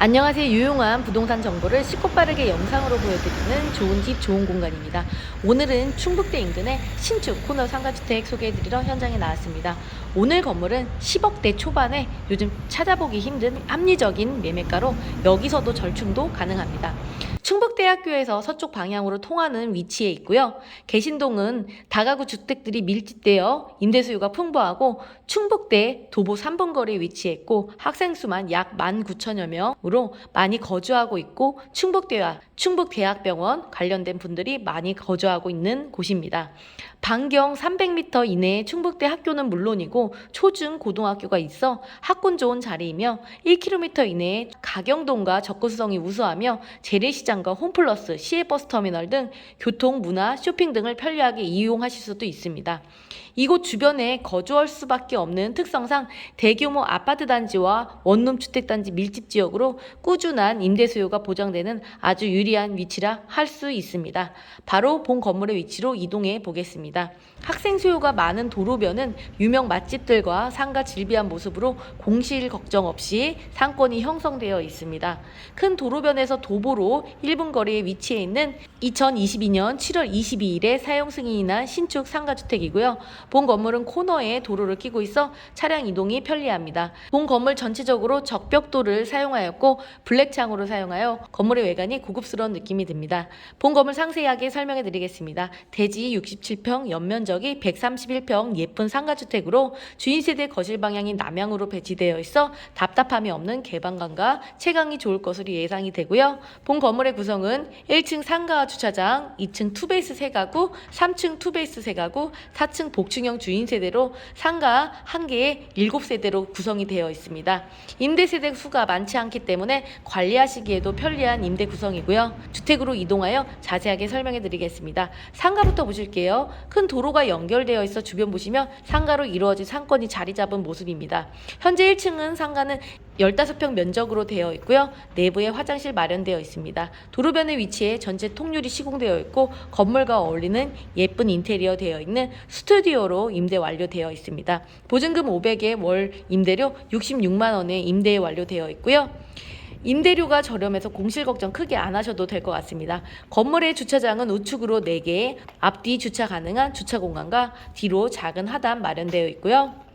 안녕하세요. 유용한 부동산 정보를 쉽고 빠르게 영상으로 보여드리는 좋은 집 좋은 공간입니다. 오늘은 충북대 인근의 신축 코너 상가주택 소개해드리러 현장에 나왔습니다. 오늘 건물은 10억대 초반에 요즘 찾아보기 힘든 합리적인 매매가로 여기서도 절충도 가능합니다. 충북대학교에서 서쪽 방향으로 통하는 위치에 있고요. 개신동은 다가구 주택들이 밀집되어 임대 수요가 풍부하고 충북대 도보 3분 거리에 위치해 있고 학생 수만 약 19,000여 명으로 많이 거주하고 있고 충북대와 충북대학병원 관련된 분들이 많이 거주하고 있는 곳입니다. 반경 300m 이내에 충북대 학교는 물론이고 초중 고등학교가 있어 학군 좋은 자리이며 1km 이내에 가경동과 접근성이 우수하며 재래시장 과 홈플러스, 시외버스터미널 등 교통, 문화, 쇼핑 등을 편리하게 이용하실 수도 있습니다. 이곳 주변에 거주할 수밖에 없는 특성상 대규모 아파트 단지와 원룸 주택 단지 밀집 지역으로 꾸준한 임대 수요가 보장되는 아주 유리한 위치라 할 수 있습니다. 바로 본 건물의 위치로 이동해 보겠습니다. 학생 수요가 많은 도로변은 유명 맛집들과 상가 질비한 모습으로 공실 걱정 없이 상권이 형성되어 있습니다. 큰 도로변에서 도보로 1분 거리에 위치해 있는 2022년 7월 22일에 사용 승인이 난 신축 상가주택이고요. 본 건물은 코너에 도로를 끼고 있어 차량 이동이 편리합니다. 본 건물 전체적으로 적벽도를 사용하였고 블랙 창으로 사용하여 건물의 외관이 고급스러운 느낌이 듭니다. 본 건물 상세하게 설명해 드리겠습니다. 대지 67평, 연면적이 131평 예쁜 상가주택으로 주인 세대 거실 방향이 남향으로 배치되어 있어 답답함이 없는 개방감과 채광이 좋을 것으로 예상이 되고요. 본 건물의 구성은 1층 상가 주차장, 2층 투베이스 세가구 3층 투베이스 세가구 4층 복층 형 주인 세대로 상가 한 개에 7세대로 구성이 되어 있습니다. 임대 세대 수가 많지 않기 때문에 관리하시기에도 편리한 임대 구성이고요. 주택으로 이동하여 자세하게 설명해 드리겠습니다. 상가부터 보실게요. 큰 도로가 연결되어 있어 주변 보시면 상가로 이루어진 상권이 자리 잡은 모습입니다. 현재 1층은 상가는 15평 면적으로 되어 있고요. 내부에 화장실 마련되어 있습니다. 도로변에 위치해 전체 통유리 시공되어 있고 건물과 어울리는 예쁜 인테리어 되어 있는 스튜디오로 임대 완료되어 있습니다. 보증금 500에 월 임대료 66만 원에 임대 완료되어 있고요. 임대료가 저렴해서 공실 걱정 크게 안 하셔도 될 것 같습니다. 건물의 주차장은 우측으로 4개, 앞뒤 주차 가능한 주차 공간과 뒤로 작은 하단 마련되어 있고요.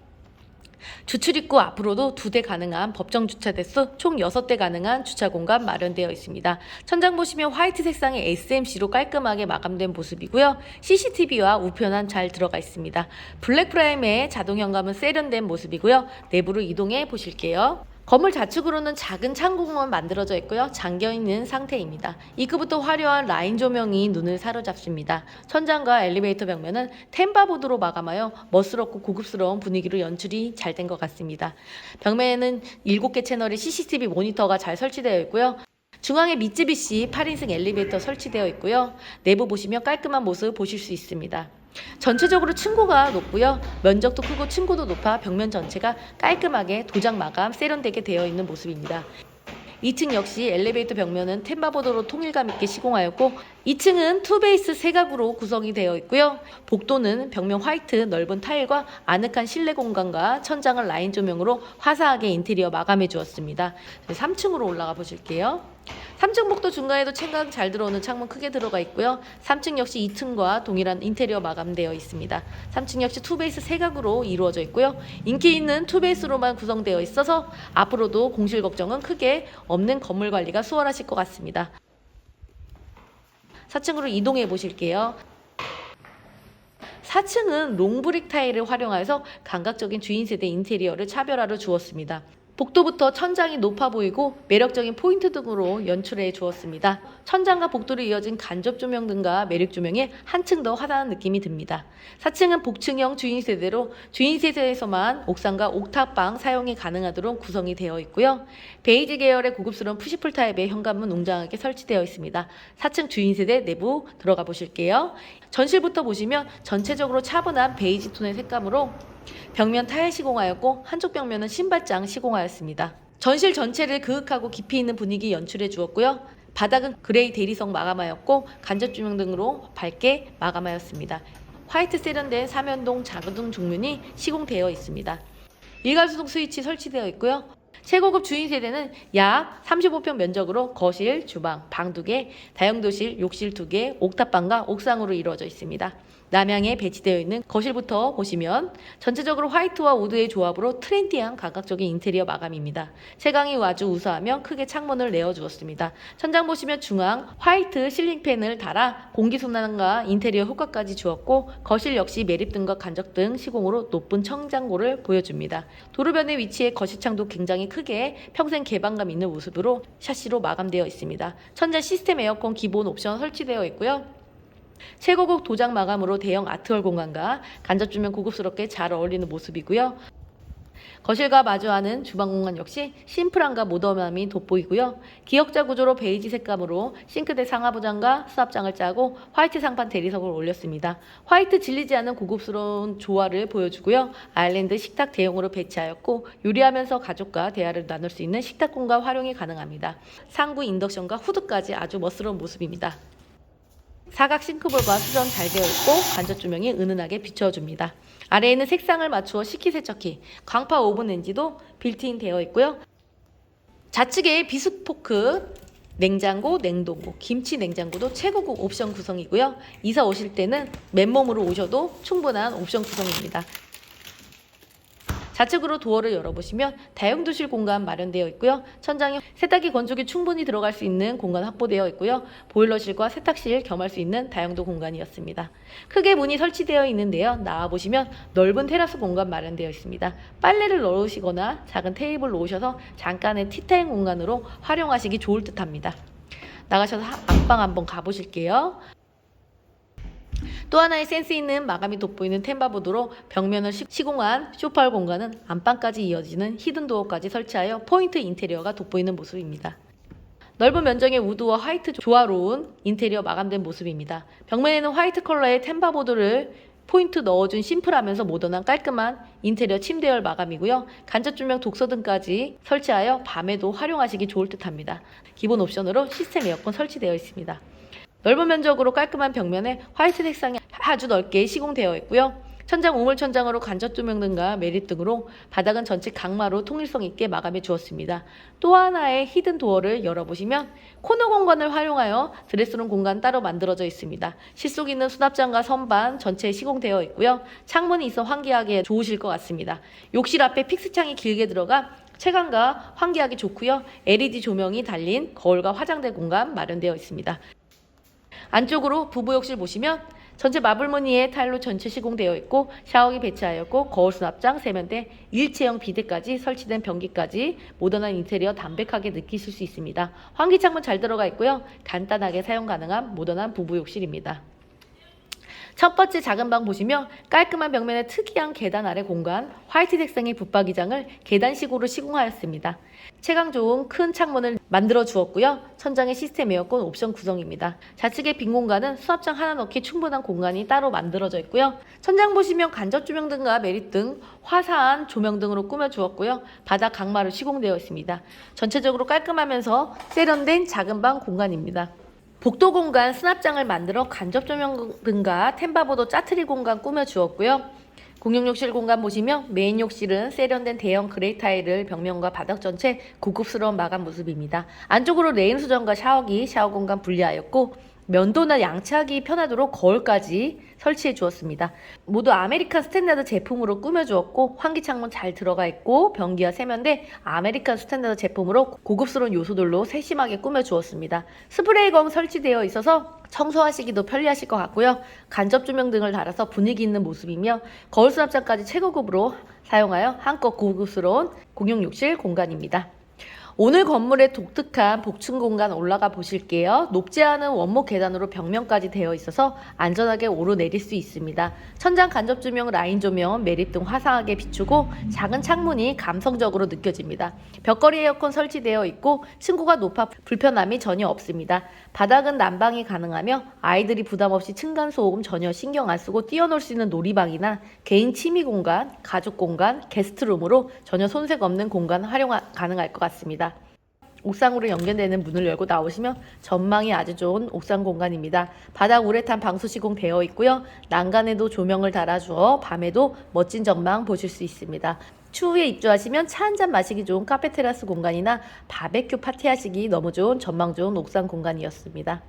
주출입구 앞으로도 두 대 가능한 법정 주차 대수 총 6대 가능한 주차 공간 마련되어 있습니다. 천장 보시면 화이트 색상의 SMC로 깔끔하게 마감된 모습이고요. CCTV와 우편함 잘 들어가 있습니다. 블랙 프라임의 자동 현감은 세련된 모습이고요. 내부로 이동해 보실게요. 건물 좌측으로는 작은 창공만 만들어져 있고요. 잠겨 있는 상태입니다. 입구부터 화려한 라인 조명이 눈을 사로잡습니다. 천장과 엘리베이터 벽면은 템바보드로 마감하여 멋스럽고 고급스러운 분위기로 연출이 잘 된 것 같습니다. 벽면에는 7개 채널의 CCTV 모니터가 잘 설치되어 있고요. 중앙에 미쯔비시 8인승 엘리베이터 설치되어 있고요. 내부 보시면 깔끔한 모습 보실 수 있습니다. 전체적으로 층고가 높고요. 면적도 크고 층고도 높아 벽면 전체가 깔끔하게 도장 마감 세련되게 되어 있는 모습입니다. 2층 역시 엘리베이터 벽면은 템바보드로 통일감 있게 시공하였고 2층은 투베이스 세각으로 구성이 되어 있고요. 복도는 벽면 화이트 넓은 타일과 아늑한 실내 공간과 천장을 라인 조명으로 화사하게 인테리어 마감해 주었습니다. 3층으로 올라가 보실게요. 3층 복도 중간에도 채광 잘 들어오는 창문 크게 들어가 있고요. 3층 역시 2층과 동일한 인테리어 마감되어 있습니다. 3층 역시 투베이스 세각으로 이루어져 있고요. 인기 있는 투베이스로만 구성되어 있어서 앞으로도 공실 걱정은 크게 없는 건물 관리가 수월하실 것 같습니다. 4층으로 이동해 보실게요. 4층은 롱브릭 타일을 활용해서 감각적인 주인 세대 인테리어를 차별화로 주었습니다. 복도부터 천장이 높아 보이고 매력적인 포인트 등으로 연출해 주었습니다. 천장과 복도로 이어진 간접 조명 등과 매력 조명에 한층 더 화사한 느낌이 듭니다. 4층은 복층형 주인 세대로 주인 세대에서만 옥상과 옥탑방 사용이 가능하도록 구성이 되어 있고요. 베이지 계열의 고급스러운 푸시풀 타입의 현관문 웅장하게 설치되어 있습니다. 4층 주인 세대 내부 들어가 보실게요. 전실부터 보시면 전체적으로 차분한 베이지 톤의 색감으로 벽면 타일 시공하였고 한쪽 벽면은 신발장 시공하였습니다. 전실 전체를 그윽하고 깊이 있는 분위기 연출해 주었고요. 바닥은 그레이 대리석 마감하였고 간접 조명 등으로 밝게 마감하였습니다. 화이트 세련된 사면동 자그등 종면이 시공되어 있습니다. 일괄수동 스위치 설치되어 있고요. 최고급 주인 세대는 약 35평 면적으로 거실, 주방, 방 2개, 다용도실, 욕실 2개, 옥탑방과 옥상으로 이루어져 있습니다. 남향에 배치되어 있는 거실부터 보시면 전체적으로 화이트와 우드의 조합으로 트렌디한 감각적인 인테리어 마감입니다. 채광이 아주 우수하며 크게 창문을 내어주었습니다. 천장 보시면 중앙 화이트 실링팬을 달아 공기순환과 인테리어 효과까지 주었고 거실 역시 매립등과 간접등 시공으로 높은 청장고를 보여줍니다. 도로변에 위치해 거실창도 굉장히 크게 평생 개방감 있는 모습으로 샤시로 마감되어 있습니다. 천장 시스템 에어컨 기본 옵션 설치되어 있고요. 최고급 도장 마감으로 대형 아트월 공간과 간접 조명 고급스럽게 잘 어울리는 모습이고요. 거실과 마주하는 주방 공간 역시 심플함과 모던함이 돋보이고요. 기역자 구조로 베이지 색감으로 싱크대 상하부장과 수납장을 짜고 화이트 상판 대리석을 올렸습니다. 화이트 질리지 않은 고급스러운 조화를 보여주고요. 아일랜드 식탁 대용으로 배치하였고 요리하면서 가족과 대화를 나눌 수 있는 식탁 공간 활용이 가능합니다. 상부 인덕션과 후드까지 아주 멋스러운 모습입니다. 사각 싱크볼과 수전 잘 되어 있고 간접 조명이 은은하게 비춰줍니다. 아래에는 색상을 맞추어 식기세척기, 광파 오븐 렌지도 빌트인 되어 있고요. 좌측에 비스포크, 냉장고, 냉동고, 김치 냉장고도 최고급 옵션 구성이고요. 이사 오실 때는 맨몸으로 오셔도 충분한 옵션 구성입니다. 좌측으로 도어를 열어보시면 다용도실 공간 마련되어 있고요. 천장에 세탁기 건조기 충분히 들어갈 수 있는 공간 확보되어 있고요. 보일러실과 세탁실 겸할 수 있는 다용도 공간이었습니다. 크게 문이 설치되어 있는데요. 나와보시면 넓은 테라스 공간 마련되어 있습니다. 빨래를 넣으시거나 작은 테이블 놓으셔서 잠깐의 티타임 공간으로 활용하시기 좋을 듯 합니다. 나가셔서 하- 안방 한번 가보실게요. 또 하나의 센스 있는 마감이 돋보이는 템바보드로 벽면을 시- 시공한 쇼파울 공간은 안방까지 이어지는 히든 도어까지 설치하여 포인트 인테리어가 돋보이는 모습입니다. 넓은 면적의 우드와 화이트 조화로운 인테리어 마감된 모습입니다. 벽면에는 화이트 컬러의 템바보드를 포인트 넣어준 심플하면서 모던한 깔끔한 인테리어 침대열 마감이고요. 간접 조명 독서 등까지 설치하여 밤에도 활용하시기 좋을 듯합니다. 기본 옵션으로 시스템 에어컨 설치되어 있습니다. 넓은 면적으로 깔끔한 벽면에 화이트 색상이 아주 넓게 시공되어 있고요. 천장 우물 천장으로 간접 조명 등과 매립 등으로 바닥은 전체 강마로 통일성 있게 마감해 주었습니다. 또 하나의 히든 도어를 열어보시면 코너 공간을 활용하여 드레스룸 공간 따로 만들어져 있습니다. 실속 있는 수납장과 선반 전체에 시공되어 있고요. 창문이 있어 환기하기 좋으실 것 같습니다. 욕실 앞에 픽스창이 길게 들어가 채광과 환기하기 좋고요. LED 조명이 달린 거울과 화장대 공간 마련되어 있습니다. 안쪽으로 부부욕실 보시면 전체 마블 무늬의 타일로 전체 시공되어 있고 샤워기 배치하였고 거울 수납장, 세면대, 일체형 비데까지 설치된 변기까지 모던한 인테리어 담백하게 느끼실 수 있습니다. 환기 창문 잘 들어가 있고요. 간단하게 사용 가능한 모던한 부부 욕실입니다. 첫 번째 작은 방 보시면 깔끔한 벽면에 특이한 계단 아래 공간, 화이트 색상의 붙박이장을 계단식으로 시공하였습니다. 채광 좋은 큰 창문을 만들어 주었고요. 천장에 시스템 에어컨 옵션 구성입니다. 좌측의 빈 공간은 수납장 하나 넣기 충분한 공간이 따로 만들어져 있고요. 천장 보시면 간접 조명 등과 메릿 등 화사한 조명 등으로 꾸며 주었고요. 바닥 강마로 시공되어 있습니다. 전체적으로 깔끔하면서 세련된 작은 방 공간입니다. 복도 공간 수납장을 만들어 간접 조명 등과 템바보도 짜트리 공간 꾸며 주었고요. 공용 욕실 공간 보시면 메인 욕실은 세련된 대형 그레이 타일을 벽면과 바닥 전체 고급스러운 마감 모습입니다. 안쪽으로 레인 수전과 샤워기, 샤워 공간 분리하였고 면도나 양치하기 편하도록 거울까지 설치해 주었습니다. 모두 아메리칸 스탠다드 제품으로 꾸며 주었고 환기 창문 잘 들어가 있고 변기와 세면대 아메리칸 스탠다드 제품으로 고급스러운 요소들로 세심하게 꾸며 주었습니다. 스프레이 검 설치되어 있어서 청소하시기도 편리하실 것 같고요. 간접 조명 등을 달아서 분위기 있는 모습이며 거울 수납장까지 최고급으로 사용하여 한껏 고급스러운 공용 욕실 공간입니다. 오늘 건물의 독특한 복층 공간 올라가 보실게요. 높지 않은 원목 계단으로 벽면까지 되어 있어서 안전하게 오르내릴 수 있습니다. 천장 간접 조명, 라인 조명, 매립 등 화사하게 비추고 작은 창문이 감성적으로 느껴집니다. 벽걸이 에어컨 설치되어 있고 층고가 높아 불편함이 전혀 없습니다. 바닥은 난방이 가능하며 아이들이 부담 없이 층간 소음 전혀 신경 안 쓰고 뛰어놀 수 있는 놀이방이나 개인 취미 공간, 가족 공간, 게스트룸으로 전혀 손색 없는 공간 활용 가능할 것 같습니다. 옥상으로 연결되는 문을 열고 나오시면 전망이 아주 좋은 옥상 공간입니다. 바닥 우레탄 방수 시공 되어 있고요. 난간에도 조명을 달아주어 밤에도 멋진 전망 보실 수 있습니다. 추후에 입주하시면 차 한 잔 마시기 좋은 카페 테라스 공간이나 바베큐 파티하시기 너무 좋은 전망 좋은 옥상 공간이었습니다.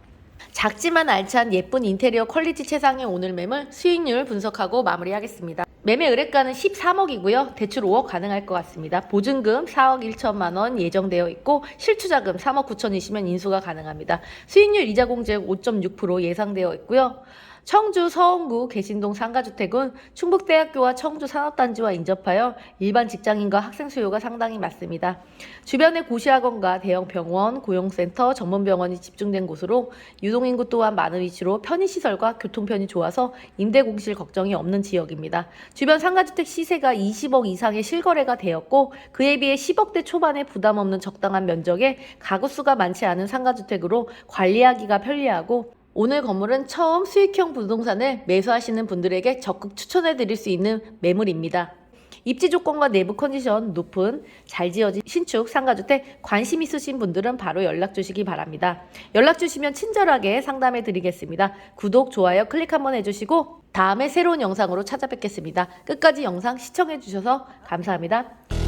작지만 알찬 예쁜 인테리어 퀄리티 최상의 오늘 매물 수익률 분석하고 마무리하겠습니다. 매매 의뢰가는 13억이고요. 대출 5억 가능할 것 같습니다. 보증금 4억 1천만 원 예정되어 있고 실투자금 3억 9천이시면 인수가 가능합니다. 수익률 이자 공제율 5.6% 예상되어 있고요. 청주 서원구 개신동 상가주택은 충북대학교와 청주 산업단지와 인접하여 일반 직장인과 학생 수요가 상당히 많습니다. 주변에 고시학원과 대형 병원, 고용센터, 전문병원이 집중된 곳으로 유동인구 또한 많은 위치로 편의시설과 교통편이 좋아서 임대 공실 걱정이 없는 지역입니다. 주변 상가주택 시세가 20억 이상의 실거래가 되었고 그에 비해 10억대 초반의 부담 없는 적당한 면적에 가구 수가 많지 않은 상가주택으로 관리하기가 편리하고 오늘 건물은 처음 수익형 부동산을 매수하시는 분들에게 적극 추천해 드릴 수 있는 매물입니다. 입지 조건과 내부 컨디션 높은 잘 지어진 신축 상가주택 관심 있으신 분들은 바로 연락 주시기 바랍니다. 연락 주시면 친절하게 상담해 드리겠습니다. 구독, 좋아요 클릭 한번 해주시고 다음에 새로운 영상으로 찾아뵙겠습니다. 끝까지 영상 시청해 주셔서 감사합니다.